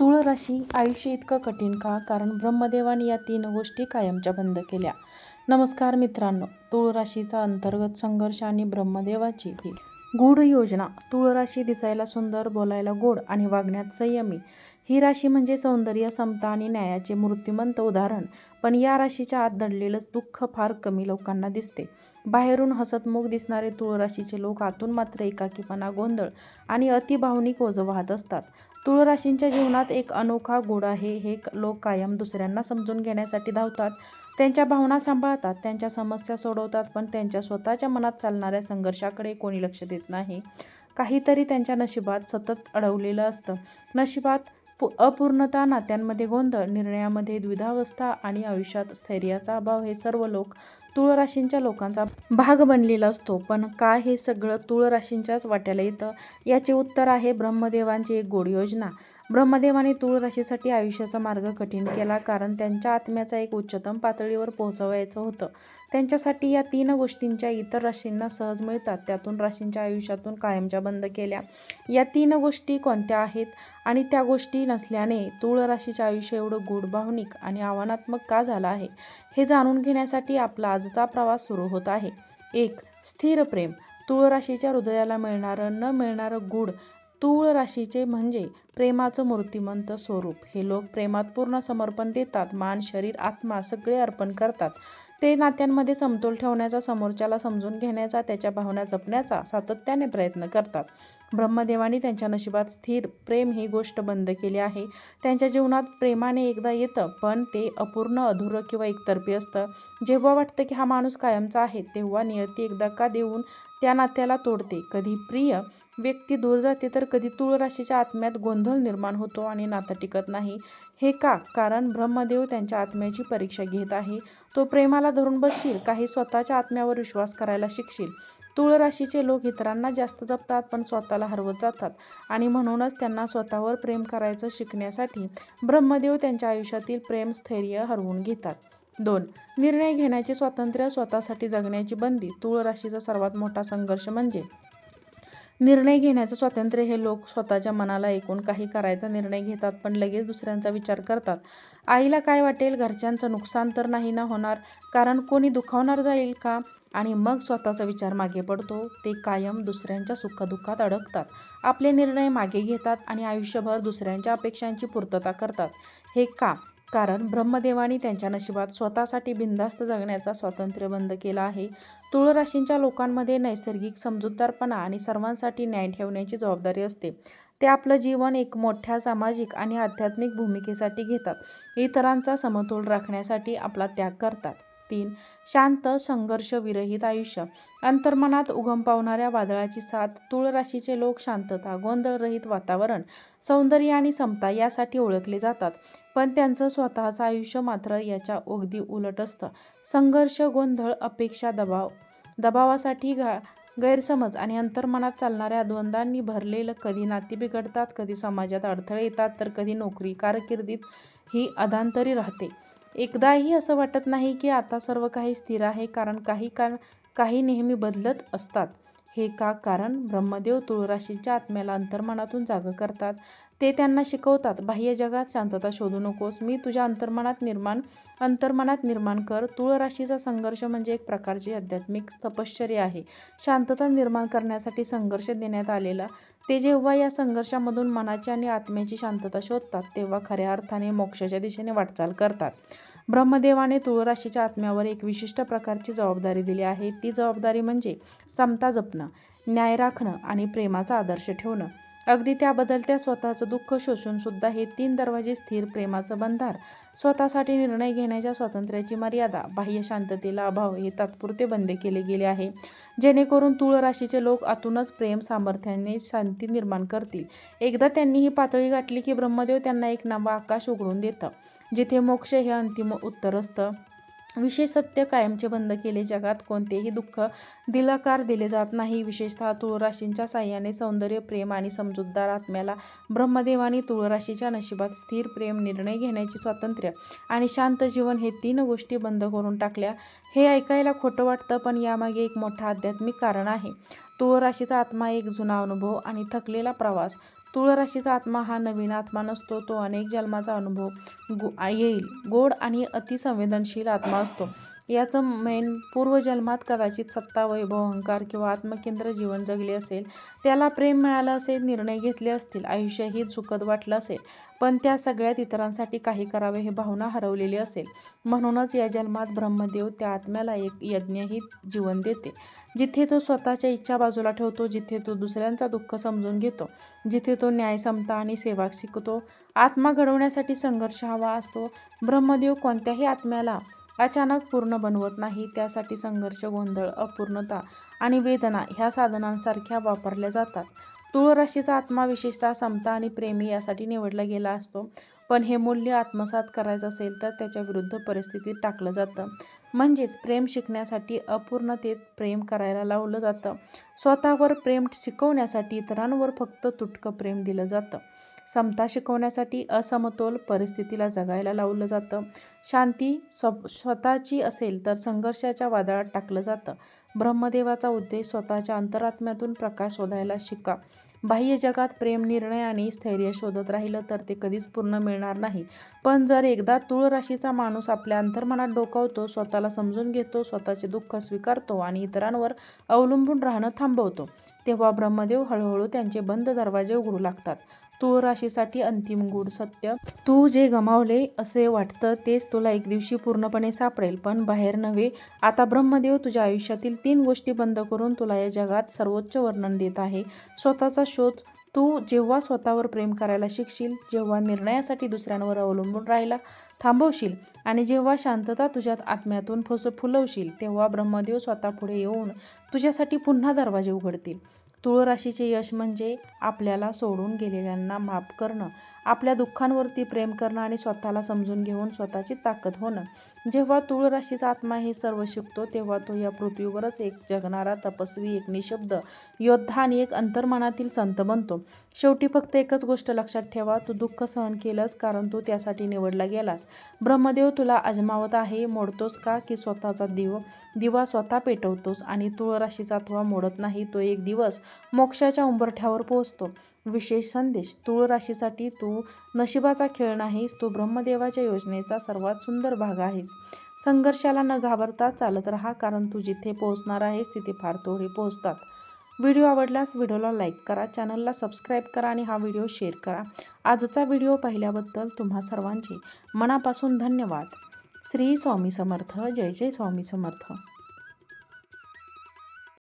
स्थूळ राशी आयुष्य इतकं कठीण का? कारण ब्रह्मदेवाने या तीन गोष्टी कायमच्या बंद केल्या. नमस्कार मित्रांनो तुळ राशीचा अंतर्गत संघर्ष आणि ब्रह्मदेवाची ही गूढ योजना. तुळ राशी दिसायला सुंदर बोलायला गोड आणि वागण्यात संयमी. ही राशी म्हणजे सौंदर्य समता आणि न्यायाचे मृत्युमंत उदाहरण. पण या राशीच्या आत दडलेलंच दुःख फार कमी लोकांना दिसते. बाहेरून हसतमुख दिसणारे तुळ राशीचे लोक आतून मात्र एकाकीपणा गोंधळ आणि अतिभावनिक ओझं वाहत असतात. तुळ राशींच्या जीवनात एक अनोखा गुण आहे. हे लोक कायम दुसऱ्यांना समजून घेण्यासाठी धावतात. त्यांच्या भावना सांभाळतात त्यांच्या समस्या सोडवतात पण त्यांच्या स्वतःच्या मनात चालणाऱ्या संघर्षाकडे कोणी लक्ष देत नाही. काहीतरी त्यांच्या नशिबात सतत अडवलेलं असतं. नशिबात पु अपूर्णता नात्यांमध्ये गोंधळ निर्णयामध्ये द्विधावस्था आणि आयुष्यात स्थैर्याचा अभाव हे सर्व लोक तुळ राशींच्या लोकांचा भाग बनलेला असतो. पण का हे सगळं तुळ राशींच्याच वाट्याला येतं? याचे उत्तर आहे ब्रह्मदेवांची एक गोड योजना. ब्रह्मदेवाने तुळ राशीसाठी आयुष्याचा मार्ग कठीण केला कारण त्यांच्या आत्म्याचा एक उच्चतम पातळीवर पोहोचवायचं होतं. त्यांच्यासाठी या तीन गोष्टींच्या इतर राशींना सहज मिळतात. त्यातून राशींच्या आयुष्यातून कायमच्या बंद केल्या. या तीन गोष्टी कोणत्या आहेत? आणि त्या गोष्टी नसल्याने तुळ राशीचे आयुष्य एवढं गूढ भावनिक आणि आव्हानात्मक का झालं आहे? हे जाणून घेण्यासाठी आपला आजचा प्रवास सुरू होत आहे. एक स्थिर प्रेम. तुळ राशीच्या हृदयाला मिळणारं न मिळणारं गूढ तुळ राशीचे म्हणजे प्रेमाचं मूर्तिमंत स्वरूप. हे लोक प्रेमात पूर्ण समर्पण देतात मान शरीर आत्मा सगळे अर्पण करतात. ते नात्यांमध्ये समतोल ठेवण्याचा समोरच्याला समजून घेण्याचा त्याच्या भावना जपण्याचा सातत्याने प्रयत्न करतात. ब्रह्मदेवाने त्यांच्या नशिबात स्थिर प्रेम ही गोष्ट बंद केली आहे. त्यांच्या जीवनात प्रेमाने एकदा येतं पण ते अपूर्ण अधुरं किंवा एकतर्फी असतं. जेव्हा वाटतं की हा माणूस कायमचा आहे तेव्हा नियती एकदा का देऊन त्या नात्याला तोडते. कधी प्रिय व्यक्ती दूर जाते तर कधी तुळ राशीच्या आत्म्यात गोंधळ निर्माण होतो आणि नातं टिकत नाही. हे का? कारण ब्रह्मदेव त्यांच्या आत्म्याची परीक्षा घेत आहे. तो प्रेमाला धरून बसशील काही स्वतःच्या आत्म्यावर विश्वास करायला शिकशील. तुळ राशीचे लोक इतरांना जास्त जपतात पण स्वतःला हरवत जातात आणि म्हणूनच त्यांना स्वतःवर प्रेम करायचं शिकण्यासाठी ब्रह्मदेव त्यांच्या आयुष्यातील प्रेम स्थैर्य हरवून घेतात. दोन. निर्णय घेण्याचे स्वातंत्र्य स्वतःसाठी जगण्याची बंदी. तुळ राशीचा सर्वात मोठा संघर्ष म्हणजे निर्णय घेण्याचं स्वातंत्र्य हे लोक स्वतःच्या मनाला ऐकून काही करायचा निर्णय घेतात पण लगेच दुसऱ्यांचा विचार करतात. आईला काय वाटेल? घरच्यांचं नुकसान तर नाही ना होणार? कारण कोणी दुखावणार जाईल का? आणि मग स्वतःचा विचार मागे पडतो. ते कायम दुसऱ्यांच्या सुखदुःखात अडकतात. आपले निर्णय मागे घेतात आणि आयुष्यभर दुसऱ्यांच्या अपेक्षांची पूर्तता करतात. हे का? कारण ब्रह्मदेवानी त्यांच्या नशिबात स्वतःसाठी बिनधास्त जगण्याचा स्वातंत्र्य बंद केला आहे. तुळ राशींच्या लोकांमध्ये नैसर्गिक समजूतदारपणा आणि सर्वांसाठी न्याय ठेवण्याची जबाबदारी असते. ते आपलं जीवन एक मोठ्या सामाजिक आणि आध्यात्मिक भूमिकेसाठी घेतात. इतरांचा समतोल राखण्यासाठी आपला त्याग करतात. तीन शांत संघर्षविरहित आयुष्य. अंतर्मनात उगम पावणाऱ्या वादळाची साथ तुळ राशीचे लोक शांतता गोंधळरहित वातावरण सौंदर्य आणि समता यासाठी ओळखले जातात. पण त्यांचं स्वतःचं आयुष्य मात्र याच्या अगदी उलट असतं. संघर्ष गोंधळ अपेक्षा दबाव दबावासाठी घा गैरसमज आणि अंतर्मनात चालणाऱ्या द्वंद्वांनी भरलेलं कधी नाती बिघडतात कधी समाजात अडथळे येतात तर कधी नोकरी कारकिर्दीत ही अधांतरी राहते. एकदाही असं वाटत नाही की आता सर्व काही स्थिर आहे कारण काही का काही नेहमी बदलत असतात. हे का? कारण ब्रह्मदेव तुळराशीच्या आत्म्याला अंतर्मनातून जागं करतात. ते त्यांना शिकवतात बाह्य जगात शांतता शोधू नकोस. मी तुझ्या अंतर्मनात निर्माण अंतर्मनात निर्माण कर. तुळराशीचा संघर्ष म्हणजे एक प्रकारची आध्यात्मिक तपश्चर्या आहे. शांतता निर्माण करण्यासाठी संघर्ष देण्यात आलेला ते जेव्हा या संघर्षामधून मनाची आणि आत्म्याची शांतता शोधतात तेव्हा खऱ्या अर्थाने मोक्षाच्या दिशेने वाटचाल करतात. ब्रह्मदेवाने तुळराशीच्या आत्म्यावर एक विशिष्ट प्रकारची जबाबदारी दिली आहे. ती जबाबदारी म्हणजे समता जपणं न्याय राखणं आणि प्रेमाचा आदर्श ठेवणं. अगदी त्या बदलत्या स्वतःचं दुःख शोषून सुद्धा हे तीन दरवाजे स्थिर प्रेमाचं बंधार. स्वतःसाठी निर्णय घेण्याच्या स्वातंत्र्याची मर्यादा बाह्य शांततेला अभाव हे तात्पुरते बंद केले गेले आहे. जेणेकरून तुळ राशीचे लोक आतूनच प्रेम सामर्थ्याने शांती निर्माण करतील. एकदा त्यांनी ही पातळी गाठली की ब्रह्मदेव त्यांना एक नवा आकाश उघडून देतं जिथे मोक्ष हे अंतिम उत्तर असतं. विशेष सत्य कायमचे बंद केले. जगात कोणतेही दुःख दिलाकार दिले जात नाही. विशेषतः तुळराशींच्या साह्याने सौंदर्य प्रेम आणि समजूतदार आत्म्याला ब्रह्मदेवाने तुळराशीच्या नशिबात स्थिर प्रेम निर्णय घेण्याचे स्वातंत्र्य आणि शांत जीवन हे तीन गोष्टी बंद करून टाकल्या. हे ऐकायला खोटं वाटतं पण यामागे एक मोठं आध्यात्मिक कारण आहे. तुळ राशीचा आत्मा एक जुना अनुभव आणि थकलेला प्रवास. तुळ राशीचा आत्मा हा नवीन आत्मा नसतो तो अनेक जन्माचा अनुभव गो येईल. गोड आणि अतिसंवेदनशील आत्मा असतो. याचं मेन पूर्वजन्मात कदाचित सत्ता वैभव अहंकार किंवा आत्मकेंद्र जीवन जगले असेल. त्याला प्रेम मिळालं असेल निर्णय घेतले असतील. आयुष्यही सुखद वाटलं असेल. पण त्या सगळ्यात इतरांसाठी काही करावे हे भावना हरवलेली असेल. म्हणूनच या जन्मात ब्रह्मदेव त्या आत्म्याला एक यज्ञही जीवन देते. जिथे तो स्वतःच्या इच्छा बाजूला ठेवतो जिथे तो दुसऱ्यांचा दुःख समजून घेतो जिथे तो न्याय समता आणि सेवा शिकतो आत्मा घडवण्यासाठी संघर्ष हवा असतो. ब्रह्मदेव कोणत्याही आत्म्याला अचानक पूर्ण बनवत नाही त्यासाठी संघर्ष गोंधळ अपूर्णता आणि वेदना ह्या साधनांसारख्या वापरल्या जातात. तुळ राशीचा आत्मा विशेषतः समता आणि प्रेमी यासाठी निवडला गेला असतो. पण हे मूल्य आत्मसात करायचं असेल तर त्याच्या विरुद्ध परिस्थितीत टाकलं जातं. म्हणजेच प्रेम शिकण्यासाठी अपूर्णतेत प्रेम करायला लावलं जातं. स्वतःवर प्रेम शिकवण्यासाठी इतरांवर फक्त तुटकं प्रेम दिलं जातं. समता शिकवण्यासाठी असमतोल परिस्थितीला जगायला लावलं जातं. शांती स्व स्वतःची असेल तर संघर्षाच्या वादळात टाकलं जातं. ब्रह्मदेवाचा उद्देश स्वतःच्या अंतरात्म्यातून प्रकाश शोधायला शिका. बाह्य जगात प्रेम निर्णय आणि स्थैर्य शोधत राहिलं तर ते कधीच पूर्ण मिळणार नाही. पण जर एकदा तुळ राशीचा माणूस आपल्या अंतर्मनात डोकावतो स्वतःला समजून घेतो स्वतःचे दुःख स्वीकारतो आणि इतरांवर अवलंबून राहणं थांबवतो तेव्हा ब्रह्मदेव हळूहळू त्यांचे बंद दरवाजे उघडू लागतात. तू राशीसाठी अंतिम गूढ सत्य. तू जे गमावले असे वाटतं तेच तुला एक दिवशी पूर्णपणे सापडेल. पण बाहेर नव्हे. आता ब्रह्मदेव तुझ्या आयुष्यातील तीन गोष्टी बंद करून तुला या जगात सर्वोच्च वर्णन देत आहे. स्वतःचा शोध. तू जेव्हा स्वतःवर प्रेम करायला शिकशील जेव्हा निर्णयासाठी दुसऱ्यांवर अवलंबून राहायला थांबवशील आणि जेव्हा शांतता तुझ्यात आत्म्यातून फुस फुलवशील तेव्हा ब्रह्मदेव स्वतः पुढे येऊन तुझ्यासाठी पुन्हा दरवाजे उघडतील. तुळ राशीचे यश म्हणजे आपल्याला सोडून गेलेल्यांना माफ करणं. आपल्या दुःखांवरती प्रेम करणं आणि स्वतःला समजून घेऊन स्वतःची ताकद होणं. जेव्हा तुळ राशीचा आत्मा हे सर्व शिकतो तेव्हा तो या पृथ्वीवरच एक जगणारा तपस्वी एक निशब्द योद्धा आणि एक अंतर्मनातील संत बनतो. शेवटी फक्त एकच गोष्ट लक्षात ठेवा तू दुःख सहन केलंस कारण तू त्यासाठी निवडला गेलास. ब्रह्मदेव तुला अजमावत आहे मोडतोस का की स्वतःचा दिव दिवा स्वतः पेटवतोस आणि तुळ राशीचा अथवा मोडत नाही तो एक दिवस मोक्षाच्या उंबरठ्यावर पोहोचतो. विशेष संदेश. तुळ राशीसाठी तू नशिबाचा खेळ नाहीस तू ब्रह्मदेवाच्या योजनेचा सर्वात सुंदर भाग आहेस. संघर्षाला न घाबरता चालत राहा कारण तू जिथे पोहोचणार आहेस तिथे फार थोडे पोहोचतात. व्हिडिओ आवडल्यास व्हिडिओला लाईक करा चॅनलला सबस्क्राईब करा आणि हा व्हिडिओ शेअर करा. आजचा व्हिडिओ पाहिल्याबद्दल तुम्हा सर्वांचे मनापासून धन्यवाद. श्री स्वामी समर्थ. जय जय स्वामी समर्थ.